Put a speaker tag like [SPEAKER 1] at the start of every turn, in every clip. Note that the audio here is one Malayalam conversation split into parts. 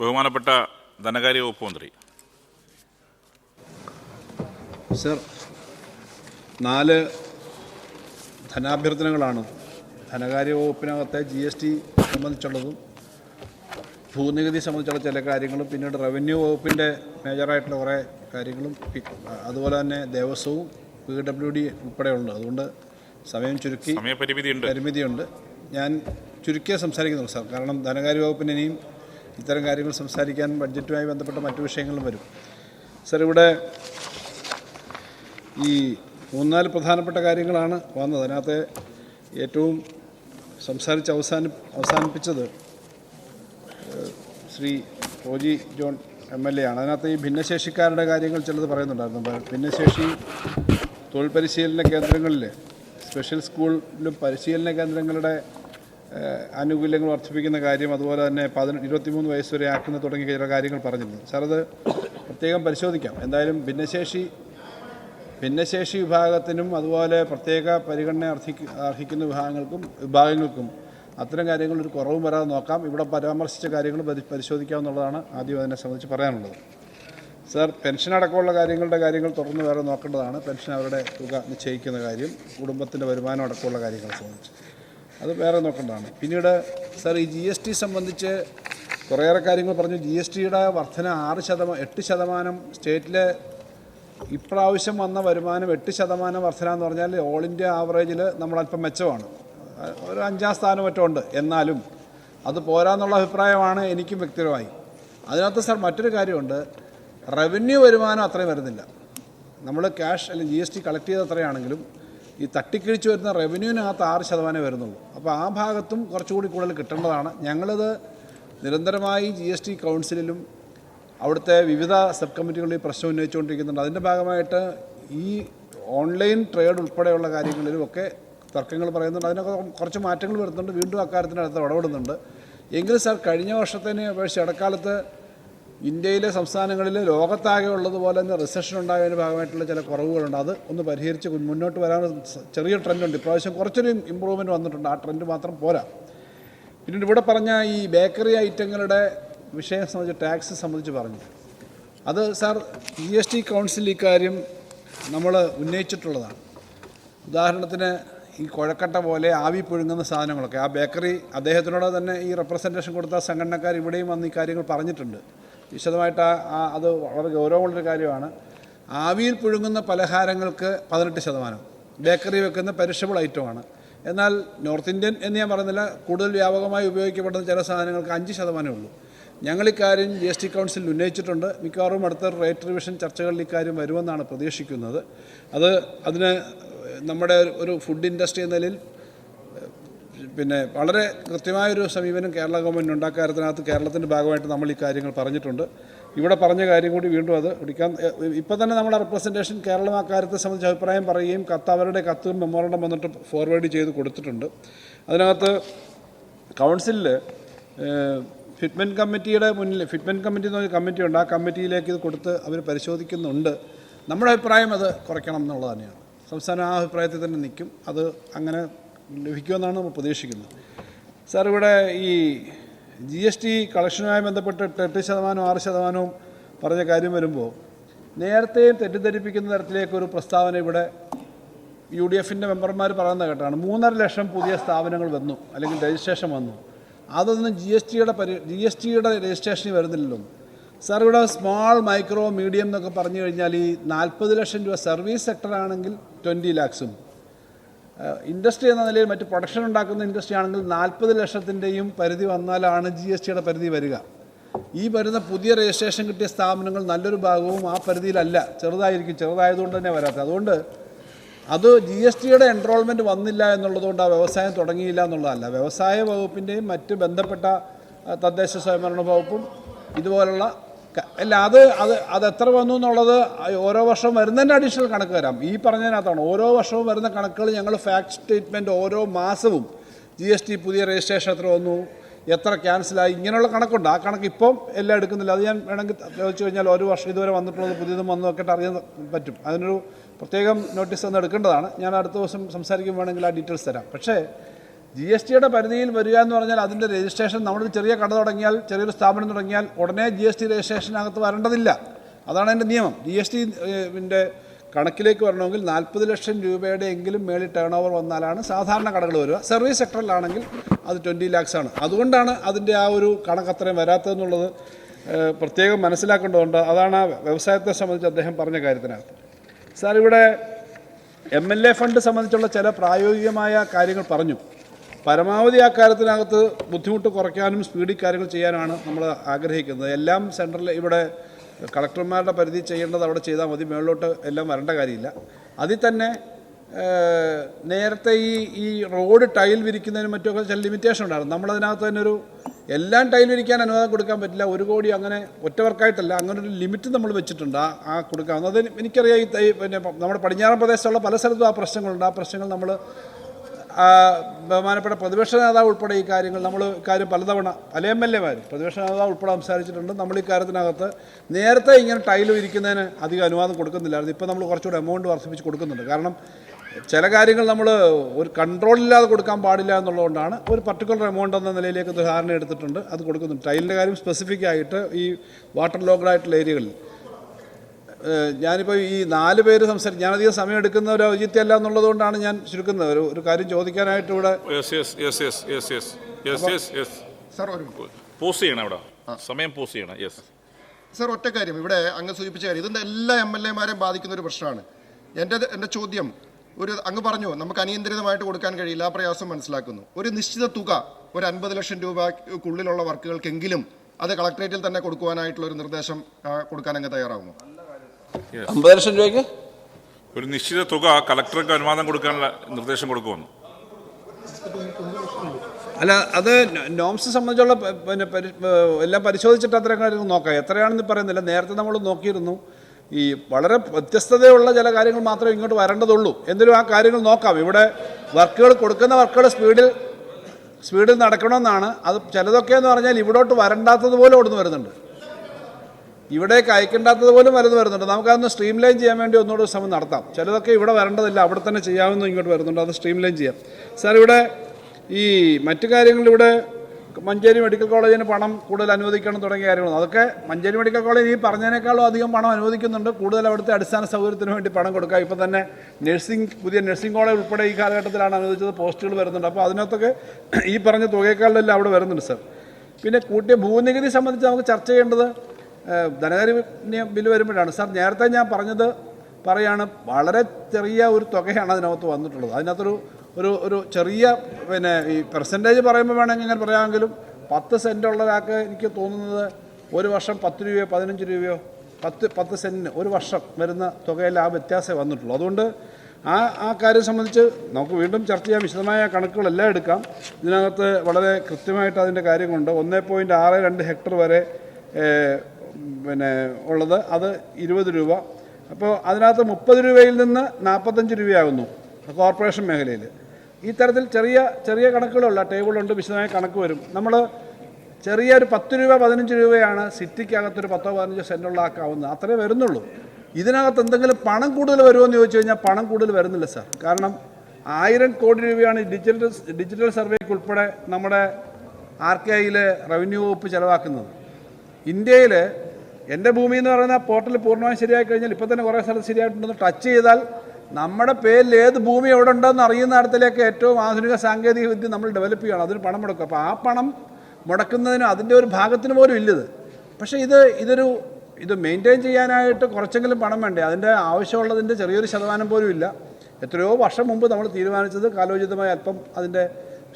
[SPEAKER 1] ബഹുമാനപ്പെട്ട ധനകാര്യ വകുപ്പ് മന്ത്രി.
[SPEAKER 2] സർ നാല് ധനാഭ്യർത്ഥനകളാണ് ധനകാര്യ വകുപ്പിനകത്തെ ജി എസ് ടി സംബന്ധിച്ചുള്ളതും ഭൂനികുതി സംബന്ധിച്ചുള്ള ചില കാര്യങ്ങളും പിന്നീട് റവന്യൂ വകുപ്പിന്റെ മേജറായിട്ടുള്ള കുറേ കാര്യങ്ങളും അതുപോലെ തന്നെ ദേവസ്വവും പി ഡബ്ല്യു ഡി ഉൾപ്പെടെയുണ്ട്. അതുകൊണ്ട് സമയം ചുരുക്കി
[SPEAKER 1] സമയപരിമിതി ഉണ്ട്
[SPEAKER 2] പരിമിതിയുണ്ട്. ഞാൻ ചുരുക്കിയേ സംസാരിക്കുന്നുള്ളൂ സർ. കാരണം ധനകാര്യ വകുപ്പിന് ഇനിയും ഇത്തരം കാര്യങ്ങൾ സംസാരിക്കാൻ ബഡ്ജറ്റുമായി ബന്ധപ്പെട്ട മറ്റു വിഷയങ്ങളും വരും. സർ ഇവിടെ ഈ മൂന്നാൽ പ്രധാനപ്പെട്ട കാര്യങ്ങളാണ് വന്നത്. അതിനകത്ത് ഏറ്റവും സംസാരിച്ച് അവസാനി അവസാനിപ്പിച്ചത് Shri Roji John M L A ആണ്. അതിനകത്ത് ഈ ഭിന്നശേഷിക്കാരുടെ കാര്യങ്ങൾ ചിലത് പറയുന്നുണ്ടായിരുന്നു. ഭിന്നശേഷി തൊഴിൽ പരിശീലന കേന്ദ്രങ്ങളിൽ സ്പെഷ്യൽ സ്കൂളിലും പരിശീലന കേന്ദ്രങ്ങളുടെ ആനുകൂല്യങ്ങൾ വർദ്ധിപ്പിക്കുന്ന കാര്യം അതുപോലെ തന്നെ പതിനെ ഇരുപത്തിമൂന്ന് വയസ്സ് വരെ ആക്കുന്ന തുടങ്ങിയ ചില കാര്യങ്ങൾ പറഞ്ഞിരുന്നു. സാർ അത് പ്രത്യേകം പരിശോധിക്കാം. എന്തായാലും ഭിന്നശേഷി ഭിന്നശേഷി വിഭാഗത്തിനും അതുപോലെ പ്രത്യേക പരിഗണന അർഹിക്ക അർഹിക്കുന്ന വിഭാഗങ്ങൾക്കും വിഭാഗങ്ങൾക്കും അത്തരം കാര്യങ്ങൾ ഒരു കുറവും വരാതെ നോക്കാം. ഇവിടെ പരാമർശിച്ച കാര്യങ്ങൾ പരി- പരിശോധിക്കാമെന്നുള്ളതാണ് ആദ്യം അതിനെ സംബന്ധിച്ച് പറയാനുള്ളത്. സാർ പെൻഷൻ അടക്കമുള്ള കാര്യങ്ങളുടെ കാര്യങ്ങൾ തുടർന്ന് വേറെ നോക്കേണ്ടതാണ്. പെൻഷൻ അവരുടെ തുക നിശ്ചയിക്കുന്ന കാര്യം കുടുംബത്തിന്റെ വരുമാനം അടക്കമുള്ള കാര്യങ്ങളെ സംബന്ധിച്ച്. അത് വേറെ നോക്കേണ്ടതാണ്. പിന്നീട് സാർ ഈ ജി എസ് ടി സംബന്ധിച്ച് കുറേയേറെ കാര്യങ്ങൾ പറഞ്ഞു. ജി എസ് ടിയുടെ വർധന ആറ് ശതമാനം എട്ട് ശതമാനം സ്റ്റേറ്റിലെ ഇപ്രാവശ്യം വന്ന വരുമാനം എട്ട് ശതമാനം വർധന എന്ന് പറഞ്ഞാൽ ഓൾ ഇന്ത്യ ആവറേജിൽ നമ്മളല്പം മെച്ചമാണ്. ഒരു അഞ്ചാം സ്ഥാനം മറ്റോ ഉണ്ട്. എന്നാലും അത് പോരാന്നുള്ള അഭിപ്രായമാണ് എനിക്കും വ്യക്തിപരമായി. അതിനകത്ത് സാർ മറ്റൊരു കാര്യമുണ്ട്. റവന്യൂ വരുമാനം അത്രയും വരുന്നില്ല. നമ്മൾ ക്യാഷ് അല്ലെങ്കിൽ ജി എസ് ടി കളക്ട് ചെയ്ത് അത്രയാണെങ്കിലും ഈ തട്ടിക്കിഴിച്ച് വരുന്ന റവന്യൂവിനകത്ത് ആറ് ശതമാനമേ വരുന്നുള്ളൂ. അപ്പോൾ ആ ഭാഗത്തും കുറച്ചുകൂടി കൂടുതൽ കിട്ടേണ്ടതാണ്. ഞങ്ങളിത് നിരന്തരമായി ജി എസ് ടി കൗൺസിലിലും അവിടുത്തെ വിവിധ സബ് കമ്മിറ്റികളിൽ പ്രശ്നം ഉന്നയിച്ചുകൊണ്ടിരിക്കുന്നുണ്ട്. അതിന്റെ ഭാഗമായിട്ട് ഈ ഓൺലൈൻ ട്രേഡ് ഉൾപ്പെടെയുള്ള കാര്യങ്ങളിലും ഒക്കെ തർക്കങ്ങൾ പറയുന്നുണ്ട്. അതിനൊക്കെ കുറച്ച് മാറ്റങ്ങൾ വരുന്നുണ്ട്. വീണ്ടും അക്കാര്യത്തിനടുത്ത് ഇടപെടുന്നുണ്ട്. എങ്കിലും സാർ കഴിഞ്ഞ വർഷത്തിന് അപേക്ഷിച്ച് ഇടക്കാലത്ത് ഇന്ത്യയിലെ സംസ്ഥാനങ്ങളിൽ ലോകത്താകെ ഉള്ളതുപോലെ തന്നെ റിസഷൻ ഉണ്ടായതിന് ഭാഗമായിട്ടുള്ള ചില കുറവുകളുണ്ട്. അത് ഒന്ന് പരിഹരിച്ച് മുന്നോട്ട് വരാൻ ചെറിയ ട്രെൻഡുണ്ട് ഇപ്രാവശ്യം കുറച്ചൊരു ഇമ്പ്രൂവ്മെന്റ് വന്നിട്ടുണ്ട്. ആ ട്രെൻഡ് മാത്രം പോരാ. പിന്നീട് ഇവിടെ പറഞ്ഞ ഈ ബേക്കറി ഐറ്റങ്ങളുടെ വിഷയം സംബന്ധിച്ച് ടാക്സ് സംബന്ധിച്ച് പറഞ്ഞു. അത് sir G S T council ഇക്കാര്യം നമ്മൾ ഉന്നയിച്ചിട്ടുള്ളതാണ്. ഉദാഹരണത്തിന് ഈ കുഴക്കട്ട പോലെ ആവി പുഴുങ്ങുന്ന സാധനങ്ങളൊക്കെ. ആ ബേക്കറി അദ്ദേഹത്തിനോട് തന്നെ ഈ റെപ്രസെന്റേഷൻ കൊടുത്ത സംഘടനക്കാർ ഇവിടെയും വന്ന് ഈ കാര്യങ്ങൾ പറഞ്ഞിട്ടുണ്ട്. വിശദമായിട്ട് അത് വളരെ ഗൗരവമുള്ളൊരു കാര്യമാണ്. ആവിയിൽ പുഴുങ്ങുന്ന പലഹാരങ്ങൾക്ക് പതിനെട്ട് ശതമാനം. ബേക്കറി വെക്കുന്ന പെരിഷബിൾ ഐറ്റമാണ്. എന്നാൽ നോർത്ത് ഇന്ത്യൻ എന്ന് ഞാൻ പറയുന്നില്ല കൂടുതൽ വ്യാപകമായി ഉപയോഗിക്കപ്പെടുന്ന ചില സാധനങ്ങൾക്ക് അഞ്ച് ശതമാനമേ ഉള്ളൂ. ഞങ്ങൾ ഇക്കാര്യം ജി എസ് ടി കൗൺസിലിൽ ഉന്നയിച്ചിട്ടുണ്ട്. മിക്കവാറും അടുത്ത റേറ്റ് റിവിഷൻ ചർച്ചകളിൽ ഇക്കാര്യം വരുമെന്നാണ് പ്രതീക്ഷിക്കുന്നത്. അത് അതിന് നമ്മുടെ ഒരു ഫുഡ് ഇൻഡസ്ട്രി എന്ന നിലയിൽ പിന്നെ വളരെ കൃത്യമായൊരു സമീപനം കേരള ഗവൺമെന്റ് ഉണ്ടാക്കാരത്തിനകത്ത് കേരളത്തിന്റെ ഭാഗമായിട്ട് നമ്മൾ ഈ കാര്യങ്ങൾ പറഞ്ഞിട്ടുണ്ട്. ഇവിടെ പറഞ്ഞ കാര്യം കൂടി വീണ്ടും അത് കുടിക്കാൻ ഇപ്പം തന്നെ നമ്മുടെ റെപ്രസെന്റേഷൻ കേരളം ആ കാര്യത്തെ സംബന്ധിച്ച് അഭിപ്രായം പറയുകയും കത്ത് അവരുടെ കത്ത് മെമ്മോറണ്ടം വന്നിട്ട് ഫോർവേഡ് ചെയ്ത് കൊടുത്തിട്ടുണ്ട്. അതിനകത്ത് കൗൺസിലിൽ ഫിറ്റ്മെന്റ് കമ്മിറ്റിയുടെ മുന്നിൽ ഫിറ്റ്മെന്റ് കമ്മിറ്റി എന്ന് പറഞ്ഞ കമ്മിറ്റി ഉണ്ട് ആ കമ്മിറ്റിയിലേക്ക് ഇത് കൊടുത്ത് അവർ പരിശോധിക്കുന്നുണ്ട്. നമ്മുടെ അഭിപ്രായം അത് കുറയ്ക്കണം എന്നുള്ളത് തന്നെയാണ്. സംസ്ഥാനം ആ അഭിപ്രായത്തിൽ തന്നെ നിൽക്കും. അത് അങ്ങനെ ലഭിക്കുമെന്നാണ് നമ്മൾ പ്രതീക്ഷിക്കുന്നത്. സാർ ഇവിടെ ഈ ജി എസ് ടി കളക്ഷനുമായി ബന്ധപ്പെട്ട് എട്ട് ശതമാനവും ആറ് ശതമാനവും പറഞ്ഞ കാര്യം വരുമ്പോൾ നേരത്തെയും തെറ്റിദ്ധരിപ്പിക്കുന്ന തരത്തിലേക്കൊരു പ്രസ്താവന ഇവിടെ യു ഡി എഫിന്റെ മെമ്പർമാർ പറയുന്ന കേട്ടാണ്. മൂന്നര ലക്ഷം പുതിയ സ്ഥാപനങ്ങൾ വന്നു അല്ലെങ്കിൽ രജിസ്ട്രേഷൻ വന്നു. അതൊന്നും ജി എസ് ടിയുടെ പരി ജി എസ് ടിയുടെ രജിസ്ട്രേഷനിൽ വരുന്നില്ലല്ലോ. സാർ ഇവിടെ സ്മോൾ മൈക്രോ മീഡിയം എന്നൊക്കെ പറഞ്ഞു കഴിഞ്ഞാൽ ഈ നാൽപ്പത് ലക്ഷം രൂപ സർവീസ് സെക്ടറാണെങ്കിൽ ട്വന്റി ലാക്സും. ഇൻഡസ്ട്രി എന്ന നിലയിൽ മറ്റ് പ്രൊഡക്ഷൻ ഉണ്ടാക്കുന്ന ഇൻഡസ്ട്രി ആണെങ്കിൽ നാൽപ്പത് ലക്ഷത്തിന്റെയും പരിധി വന്നാലാണ് ജി എസ് ടിയുടെ പരിധി വരിക. ഈ വരുന്ന പുതിയ രജിസ്ട്രേഷൻ കിട്ടിയ സ്ഥാപനങ്ങൾ നല്ലൊരു ഭാഗവും ആ പരിധിയിലല്ല. ചെറുതായിരിക്കും. ചെറുതായതുകൊണ്ട് തന്നെ വരാത്തത്. അതുകൊണ്ട് അത് ജി എസ് ടിയുടെ എൻറോൾമെന്റ് വന്നില്ല എന്നുള്ളതുകൊണ്ട് ആ വ്യവസായം തുടങ്ങിയില്ല എന്നുള്ളതല്ല. വ്യവസായ വകുപ്പിന്റെയും മറ്റ് ബന്ധപ്പെട്ട തദ്ദേശ സ്വയംഭരണ വകുപ്പും ഇതുപോലുള്ള അല്ല അത് അത് അത് എത്ര വന്നു എന്നുള്ളത് ഓരോ വർഷവും വരുന്നതിന്റെ അഡീഷണൽ കണക്ക് വരാം ഈ പറഞ്ഞതിനകത്താണ്. ഓരോ വർഷവും വരുന്ന കണക്കുകൾ ഞങ്ങൾ ഫാക്ട് സ്റ്റേറ്റ്മെന്റ് ഓരോ മാസവും ജി എസ് ടി പുതിയ രജിസ്ട്രേഷൻ എത്ര വന്നു എത്ര ക്യാൻസലായി ഇങ്ങനെയുള്ള കണക്കുണ്ട്. ആ കണക്ക് ഇപ്പം എല്ലാം എടുക്കുന്നില്ല. അത് ഞാൻ വേണമെങ്കിൽ ചോദിച്ചു കഴിഞ്ഞാൽ ഒരു വർഷം ഇതുവരെ വന്നിട്ടുള്ളത് പുതിയതും വന്നു ഒക്കെ അറിയാൻ പറ്റും. അതിനൊരു പ്രത്യേകം നോട്ടീസ് ഒന്ന് എടുക്കേണ്ടതാണ്. ഞാൻ അടുത്ത ദിവസം സംസാരിക്കും വേണമെങ്കിൽ ആ ഡീറ്റെയിൽസ് തരാം. പക്ഷേ ജി എസ് ടിയുടെ പരിധിയിൽ വരിക എന്ന് പറഞ്ഞാൽ അതിന്റെ രജിസ്ട്രേഷൻ നമ്മളൊരു ചെറിയ കട തുടങ്ങിയാൽ ചെറിയൊരു സ്ഥാപനം തുടങ്ങിയാൽ ഉടനെ ജി എസ് ടി രജിസ്ട്രേഷനകത്ത് വരേണ്ടതില്ല. അതാണ് അതിന്റെ നിയമം. ജി എസ് ടിന്റെ കണക്കിലേക്ക് വരണമെങ്കിൽ നാൽപ്പത് ലക്ഷം രൂപയുടെ എങ്കിലും മേളിൽ ടേൺ ഓവർ വന്നാലാണ് സാധാരണ കടകൾ വരിക. സർവീസ് സെക്ടറിലാണെങ്കിൽ അത് ട്വന്റി ലാക്സ് ആണ്. അതുകൊണ്ടാണ് അതിന്റെ ആ ഒരു കണക്ക് അത്രയും വരാത്തതെന്നുള്ളത് പ്രത്യേകം മനസ്സിലാക്കേണ്ടതുണ്ട്. അതാണ് ആ വ്യവസായത്തെ സംബന്ധിച്ച് അദ്ദേഹം പറഞ്ഞ കാര്യത്തിനകത്ത്. സാർ ഇവിടെ എം എൽ എ ഫണ്ട് സംബന്ധിച്ചുള്ള ചില പ്രായോഗികമായ കാര്യങ്ങൾ പറഞ്ഞു. പരമാവധി ആ കാര്യത്തിനകത്ത് ബുദ്ധിമുട്ട് കുറയ്ക്കാനും സ്പീഡിൽ കാര്യങ്ങൾ ചെയ്യാനാണ് നമ്മൾ ആഗ്രഹിക്കുന്നത്. എല്ലാം സെൻട്രൽ ഇവിടെ കളക്ടർമാരുടെ പരിധി ചെയ്യേണ്ടത് അവിടെ ചെയ്താൽ മതി. മേളിലോട്ട് എല്ലാം വരേണ്ട കാര്യമില്ല. അതിൽ തന്നെ നേരത്തെ ഈ ഈ റോഡ് ടൈൽ വിരിക്കുന്നതിനും മറ്റൊക്കെ ചില ലിമിറ്റേഷൻ ഉണ്ടായിരുന്നു. നമ്മളതിനകത്ത് തന്നെ ഒരു എല്ലാം ടൈൽ വിരിക്കാൻ അനുവാദം കൊടുക്കാൻ പറ്റില്ല. ഒരു കോടി അങ്ങനെ ഒറ്റവർക്കായിട്ടല്ല അങ്ങനെ ഒരു ലിമിറ്റ് നമ്മൾ വെച്ചിട്ടുണ്ട് ആ ആ കൊടുക്കാവുന്നത് എനിക്കറിയാം ഈ പിന്നെ നമ്മുടെ പടിഞ്ഞാറൻ പ്രദേശത്തുള്ള പല സ്ഥലത്തും ആ പ്രശ്നങ്ങളുണ്ട്. ആ പ്രശ്നങ്ങൾ നമ്മൾ ബഹുമാനപ്പെട്ട പ്രതിപക്ഷ നേതാവ് ഉൾപ്പെടെ ഈ കാര്യങ്ങൾ നമ്മൾ കാര്യം പലതവണ പല എം എൽ എമാർ പ്രതിപക്ഷ നേതാവ് ഉൾപ്പെടെ സംസാരിച്ചിട്ടുണ്ട്. നമ്മൾ ഈ കാര്യത്തിനകത്ത് നേരത്തെ ഇങ്ങനെ ടൈൽ ഇരിക്കുന്നതിന് അധികം അനുവാദം കൊടുക്കുന്നില്ലായിരുന്നു. ഇപ്പോൾ നമ്മൾ കുറച്ചുകൂടെ എമൗണ്ട് വർദ്ധിപ്പിച്ച് കൊടുക്കുന്നുണ്ട്. കാരണം ചില കാര്യങ്ങൾ നമ്മൾ ഒരു കൺട്രോൾ ഇല്ലാതെ കൊടുക്കാൻ പാടില്ല എന്നുള്ളതുകൊണ്ടാണ് ഒരു പർട്ടിക്കുലർ എമൗണ്ട് എന്ന നിലയിലേക്ക് ധാരണ എടുത്തിട്ടുണ്ട്. അത് കൊടുക്കുന്നുണ്ട്. ടൈലിന്റെ കാര്യം സ്പെസിഫിക് ആയിട്ട് ഈ വാട്ടർ ലോക്ഡ് ആയിട്ടുള്ള ഏരിയകളിൽ ഞാനിപ്പോൾ ഈ നാല് പേര് സംസാരിക്കും ഞാനധികം സമയം എടുക്കുന്ന ഒരു ഔചിത്യമല്ല എന്നുള്ളതുകൊണ്ടാണ് ഞാൻ ചുരുക്കുന്നത്. ഒരു ഒരു കാര്യം ചോദിക്കാനായിട്ട് ഇവിടെ
[SPEAKER 1] പോസ് ചെയ്യണം സമയം പോസ് ചെയ്യണം. യെസ്
[SPEAKER 3] ഒറ്റ കാര്യം. ഇവിടെ അങ്ങ് സൂചിപ്പിച്ച കാര്യം. ഇതിന്റെ എല്ലാ എം എൽ എമാരെയും ബാധിക്കുന്ന ഒരു പ്രശ്നമാണ്. എന്റെ എന്റെ ചോദ്യം ഒരു അങ്ങ് പറഞ്ഞു നമുക്ക് അനിയന്ത്രിതമായിട്ട് കൊടുക്കാൻ കഴിയില്ല. പ്രയാസം മനസ്സിലാക്കുന്നു. ഒരു നിശ്ചിത തുക ഒരു അൻപത് ലക്ഷം രൂപക്കുള്ളിലുള്ള വർക്കുകൾക്കെങ്കിലും അത് കളക്ട്രേറ്റിൽ തന്നെ കൊടുക്കുവാനായിട്ടുള്ള ഒരു നിർദ്ദേശം കൊടുക്കാൻ അങ്ങ് തയ്യാറാകുമോ
[SPEAKER 2] അമ്പത് ലക്ഷം രൂപയ്ക്ക്?
[SPEAKER 1] ഒരു നിശ്ചിത തുക കളക്ടർക്ക് അനുവാദം കൊടുക്കാനുള്ള നിർദ്ദേശം കൊടുക്കുമെന്ന്.
[SPEAKER 2] അല്ല അത് നോംസ് സംബന്ധിച്ചുള്ള പിന്നെ എല്ലാം പരിശോധിച്ചിട്ട് അത്തരം കാര്യങ്ങൾ നോക്കാം. എത്രയാണെന്ന് പറയുന്നില്ല. നേരത്തെ നമ്മൾ നോക്കിയിരുന്നു. ഈ വളരെ വ്യത്യസ്തതയുള്ള ചില കാര്യങ്ങൾ മാത്രമേ ഇങ്ങോട്ട് വരേണ്ടതുള്ളൂ. എന്തിനും ആ കാര്യങ്ങൾ നോക്കാം. ഇവിടെ വർക്കുകൾ കൊടുക്കുന്ന വർക്കുകൾ സ്പീഡിൽ സ്പീഡിൽ നടക്കണമെന്നാണ്. അത് ചിലതൊക്കെ എന്ന് പറഞ്ഞാൽ ഇവിടോട്ട് വരണ്ടാത്തത് പോലെ ഓടുന്നു വരുന്നുണ്ട്. ഇവിടേക്ക് അയക്കേണ്ടാത്തത് പോലും വരുന്നു വരുന്നുണ്ട്. നമുക്കതൊന്ന് സ്ട്രീം ലൈൻ ചെയ്യാൻ വേണ്ടി ഒന്നുകൂടെ ശ്രമം നടത്താം. ചിലതൊക്കെ ഇവിടെ വരേണ്ടതില്ല. അവിടെ തന്നെ ചെയ്യാമെന്ന് ഇങ്ങോട്ട് വരുന്നുണ്ട്. അത് സ്ട്രീം ലൈൻ ചെയ്യാം. സാർ ഇവിടെ ഈ മറ്റു കാര്യങ്ങൾ ഇവിടെ മഞ്ചേരി മെഡിക്കൽ കോളേജിന് പണം കൂടുതൽ അനുവദിക്കണം തുടങ്ങിയ കാര്യങ്ങൾ അതൊക്കെ മഞ്ചേരി മെഡിക്കൽ കോളേജ് ഈ പറഞ്ഞതിനേക്കാളും അധികം പണം അനുവദിക്കുന്നുണ്ട്. കൂടുതൽ അവിടുത്തെ അടിസ്ഥാന സൗകര്യത്തിന് വേണ്ടി പണം കൊടുക്കുക. ഇപ്പോൾ തന്നെ നഴ്സിംഗ് പുതിയ നഴ്സിംഗ് കോളേജ് ഉൾപ്പെടെ ഈ കാലഘട്ടത്തിലാണ് അനുവദിച്ചത്. പോസ്റ്റുകൾ വരുന്നുണ്ട്. അപ്പോൾ അതിനകത്തൊക്കെ ഈ പറഞ്ഞ തുകയേക്കാളെല്ലാം അവിടെ വരുന്നുണ്ട് സർ പിന്നെ കൂട്ടിയ ഭൂനികുതി സംബന്ധിച്ച് നമുക്ക് ചർച്ച ചെയ്യേണ്ടത് ധനകാര്യ ബില്ല് വരുമ്പോഴാണ്. സാർ നേരത്തെ ഞാൻ പറഞ്ഞത് പറയാണ് വളരെ ചെറിയ ഒരു തുകയാണ് അതിനകത്ത് വന്നിട്ടുള്ളത്. അതിനകത്തൊരു ഒരു ഒരു ചെറിയ പിന്നെ ഈ പെർസെന്റേജ് പറയുമ്പോൾ വേണമെങ്കിൽ ഇങ്ങനെ പറയാമെങ്കിലും പത്ത് സെന്റ് ഉള്ള ഒരാൾക്ക് എനിക്ക് തോന്നുന്നത് ഒരു വർഷം പത്ത് രൂപയോ പതിനഞ്ച് രൂപയോ പത്ത് പത്ത് സെന്റിന് ഒരു വർഷം വരുന്ന തുകയിൽ ആ വ്യത്യാസമേ വന്നിട്ടുള്ളൂ. അതുകൊണ്ട് ആ ആ കാര്യം സംബന്ധിച്ച് നമുക്ക് വീണ്ടും ചർച്ച ചെയ്യാൻ വിശദമായ കണക്കുകളെല്ലാം എടുക്കാം. ഇതിനകത്ത് വളരെ കൃത്യമായിട്ട് അതിന്റെ കാര്യങ്ങളുണ്ട്. ഒന്നേ പോയിന്റ് ആറ് രണ്ട് ഹെക്ടർ വരെ പിന്നെ ഉള്ളത് അത് ഇരുപത് രൂപ. അപ്പോൾ അതിനകത്ത് മുപ്പത് രൂപയിൽ നിന്ന് നാൽപ്പത്തഞ്ച് രൂപയാകുന്നു കോർപ്പറേഷൻ മേഖലയിൽ. ഈ തരത്തിൽ ചെറിയ ചെറിയ കണക്കുകളുള്ള ടേബിളുണ്ട് വിശദമായ കണക്ക് വരും. നമ്മൾ ചെറിയ ഒരു പത്ത് രൂപ പതിനഞ്ച് രൂപയാണ് സിറ്റിക്കകത്തൊരു പത്തോ പതിനഞ്ചോ സെന്റുള്ള ആക്കാവുന്നത്. അത്രേ വരുന്നുള്ളൂ. ഇതിനകത്ത് എന്തെങ്കിലും പണം കൂടുതൽ വരുമോ എന്ന് ചോദിച്ചു കഴിഞ്ഞാൽ പണം കൂടുതൽ വരുന്നില്ല സാർ. കാരണം ആയിരം കോടി രൂപയാണ് ഡിജിറ്റൽ ഡിജിറ്റൽ സർവേക്ക് ഉൾപ്പെടെ നമ്മുടെ ആർ കെ ഐയിലെ റവന്യൂ വകുപ്പ് ചിലവാക്കുന്നത്. ഇന്ത്യയിൽ എന്റെ ഭൂമി എന്ന് പറയുന്ന പോർട്ടൽ പൂർണമായും ശരിയായി കഴിഞ്ഞാൽ ഇപ്പോൾ തന്നെ കുറേ സ്ഥലത്ത് ശരിയായിട്ടുണ്ടെന്ന് ടച്ച് ചെയ്താൽ നമ്മുടെ പേരിൽ ഏത് ഭൂമി എവിടെ ഉണ്ടെന്ന് അറിയുന്ന തരത്തിലേക്ക് ഏറ്റവും ആധുനിക സാങ്കേതിക വിദ്യ നമ്മൾ ഡെവലപ്പ് ചെയ്യണം അതിന് പണം മുടക്കും. അപ്പോൾ ആ പണം മുടക്കുന്നതിന് അതിന്റെ ഒരു ഭാഗത്തിന് പോലും ഇല്ലത്. പക്ഷേ ഇത് ഇതൊരു ഇത് മെയിന്റെയിൻ ചെയ്യാനായിട്ട് കുറച്ചെങ്കിലും പണം വേണ്ടേ? അതിന്റെ ആവശ്യമുള്ളതിന്റെ ചെറിയൊരു ശതമാനം പോലും ഇല്ല. എത്രയോ വർഷം മുമ്പ് നമ്മൾ തീരുമാനിച്ചത് കാലോചിതമായി അല്പം അതിന്റെ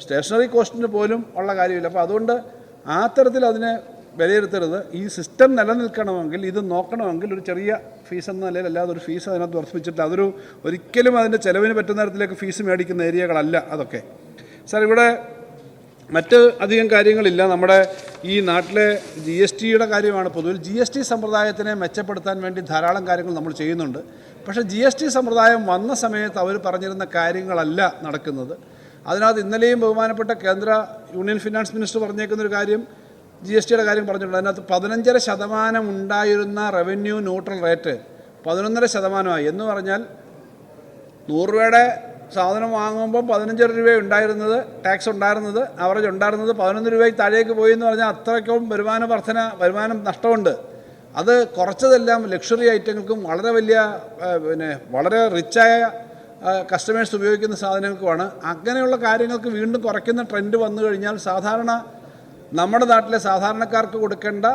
[SPEAKER 2] സ്റ്റേഷനറി കോസ്റ്റിന് പോലും ഉള്ള കാര്യമില്ല. അപ്പോൾ അതുകൊണ്ട് ആ തരത്തിൽ അതിനെ വിലയിരുത്തരുത്. ഈ സിസ്റ്റം നിലനിൽക്കണമെങ്കിൽ ഇത് നോക്കണമെങ്കിൽ ഒരു ചെറിയ ഫീസ് എന്ന നിലയിൽ അല്ലാതെ ഒരു ഫീസ് അതിനകത്ത് വർദ്ധിപ്പിച്ചിട്ട് അതൊരു ഒരിക്കലും അതിന്റെ ചിലവിന് പറ്റുന്ന തരത്തിലേക്ക് ഫീസ് മേടിക്കുന്ന ഏരിയകളല്ല അതൊക്കെ. സാർ ഇവിടെ മറ്റ് അധികം കാര്യങ്ങളില്ല. നമ്മുടെ ഈ നാട്ടിലെ ജി എസ് ടിയുടെ കാര്യമാണ് പൊതുവിൽ. ജി എസ് ടി സമ്പ്രദായത്തിനെ മെച്ചപ്പെടുത്താൻ വേണ്ടി ധാരാളം കാര്യങ്ങൾ നമ്മൾ ചെയ്യുന്നുണ്ട്. പക്ഷേ ജി എസ് ടി സമ്പ്രദായം വന്ന സമയത്ത് അവർ പറഞ്ഞിരുന്ന കാര്യങ്ങളല്ല നടക്കുന്നത്. അതിനകത്ത് ഇന്നലെയും ബഹുമാനപ്പെട്ട കേന്ദ്ര യൂണിയൻ ഫിനാൻസ് മിനിസ്റ്റർ പറഞ്ഞേക്കുന്ന ഒരു കാര്യം ജി എസ് ടിയുടെ കാര്യം പറഞ്ഞിട്ടുണ്ട്. അതിനകത്ത് പതിനഞ്ചര ശതമാനം ഉണ്ടായിരുന്ന റവന്യൂ ന്യൂട്രൽ റേറ്റ് പതിനൊന്നര ശതമാനമായി. എന്ന് പറഞ്ഞാൽ നൂറ് രൂപയുടെ സാധനം വാങ്ങുമ്പോൾ പതിനഞ്ചര രൂപ ഉണ്ടായിരുന്നത് ടാക്സ് ഉണ്ടായിരുന്നത് അവറേജ് ഉണ്ടായിരുന്നത്. പതിനൊന്ന് രൂപയ്ക്ക് താഴേക്ക് പോയി എന്ന് പറഞ്ഞാൽ അത്രയ്ക്കും വരുമാന വർധന വരുമാനം നഷ്ടമുണ്ട്. അത് കുറച്ചതെല്ലാം ലക്ഷറി ഐറ്റങ്ങൾക്കും വളരെ വലിയ പിന്നെ വളരെ റിച്ചായ കസ്റ്റമേഴ്സ് ഉപയോഗിക്കുന്ന സാധനങ്ങൾക്കുമാണ്. അങ്ങനെയുള്ള കാര്യങ്ങൾക്ക് വീണ്ടും കുറയ്ക്കുന്ന ട്രെൻഡ് വന്നു കഴിഞ്ഞാൽ സാധാരണ നമ്മുടെ നാട്ടിലെ സാധാരണക്കാർക്ക് കൊടുക്കേണ്ട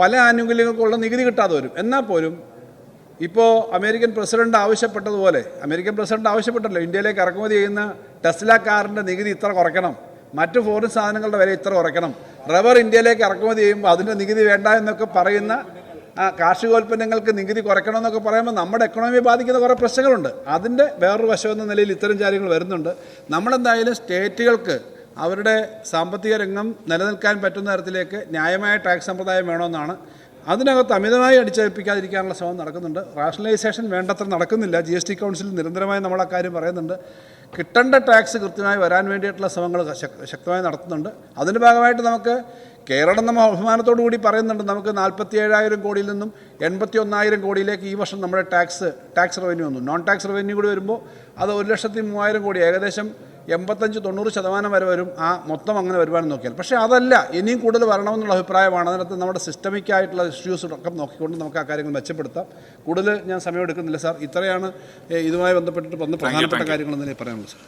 [SPEAKER 2] പല ആനുകൂല്യങ്ങൾക്കുള്ള നികുതി കിട്ടാതെ വരും. എന്നാൽ പോലും ഇപ്പോൾ അമേരിക്കൻ പ്രസിഡന്റ് ആവശ്യപ്പെട്ടതുപോലെ അമേരിക്കൻ പ്രസിഡന്റ് ആവശ്യപ്പെട്ടല്ലോ ഇന്ത്യയിലേക്ക് ഇറക്കുമതി ചെയ്യുന്ന ടെസ്ല കാറിന്റെ നികുതി ഇത്ര കുറയ്ക്കണം. മറ്റ് ഫോറിൻ സാധനങ്ങളുടെ വില ഇത്ര കുറയ്ക്കണം. റബ്ബർ ഇന്ത്യയിലേക്ക് ഇറക്കുമതി ചെയ്യുമ്പോൾ അതിന്റെ നികുതി വേണ്ട എന്നൊക്കെ പറയുന്ന കാർഷികോൽപ്പന്നങ്ങൾക്ക് നികുതി കുറയ്ക്കണം എന്നൊക്കെ പറയുമ്പോൾ നമ്മുടെ എക്കണോമിയെ ബാധിക്കുന്ന കുറേ പ്രശ്നങ്ങളുണ്ട്. അതിന്റെ വേറൊരു വശം എന്ന നിലയിൽ ഇത്തരം കാര്യങ്ങൾ വരുന്നുണ്ട്. നമ്മളെന്തായാലും സ്റ്റേറ്റുകൾക്ക് അവരുടെ സാമ്പത്തിക രംഗം നിലനിൽക്കാൻ പറ്റുന്ന തരത്തിലേക്ക് ന്യായമായ ടാക്സ് സമ്പ്രദായം വേണമെന്നാണ്. അതിനകത്ത് അമിതമായി അടിച്ചേൽപ്പിക്കാതിരിക്കാനുള്ള ശ്രമം നടക്കുന്നുണ്ട്. റാഷണലൈസേഷൻ വേണ്ടത്ര നടക്കുന്നില്ല. ജി എസ് ടി കൗൺസിൽ നിരന്തരമായി നമ്മൾ ആ കാര്യം പറയുന്നുണ്ട്. കിട്ടേണ്ട ടാക്സ് കൃത്യമായി വരാൻ വേണ്ടിയിട്ടുള്ള ശ്രമങ്ങൾ ശക്തമായി നടത്തുന്നുണ്ട്. അതിന്റെ ഭാഗമായിട്ട് നമുക്ക് കേരളം നമ്മൾ അഭിമാനത്തോടു കൂടി പറയുന്നുണ്ട്. നമുക്ക് നാൽപ്പത്തി ഏഴായിരം കോടിയിൽ നിന്നും എൺപത്തി ഒന്നായിരം കോടിയിലേക്ക് ഈ വർഷം നമ്മുടെ ടാക്സ് ടാക്സ് റവന്യൂ വന്നു. നോൺ ടാക്സ് റവന്യൂ കൂടി വരുമ്പോൾ അത് ഒരു ലക്ഷത്തി മൂവായിരം കോടി. ഏകദേശം എൺപത്തഞ്ച് തൊണ്ണൂറ് ശതമാനം വരെ വരും. ആ മൊത്തം അങ്ങനെ വരുവാനും നോക്കിയാൽ. പക്ഷേ അതല്ല ഇനിയും കൂടുതൽ വരണമെന്നുള്ള അഭിപ്രായമാണ് അതിനകത്ത് നമ്മുടെ സിസ്റ്റമിക് ആയിട്ടുള്ള ഇഷ്യൂസ് ഒക്കെ നോക്കിക്കൊണ്ട് നമുക്ക് ആ കാര്യങ്ങൾ മെച്ചപ്പെടുത്താം. കൂടുതൽ ഞാൻ സമയം എടുക്കുന്നില്ല സാർ ഇത്രയാണ് ഇതുമായി ബന്ധപ്പെട്ടിട്ട് വന്ന് പ്രധാനപ്പെട്ട കാര്യങ്ങൾ എന്നതിനെ പറയാനുള്ളത് സാർ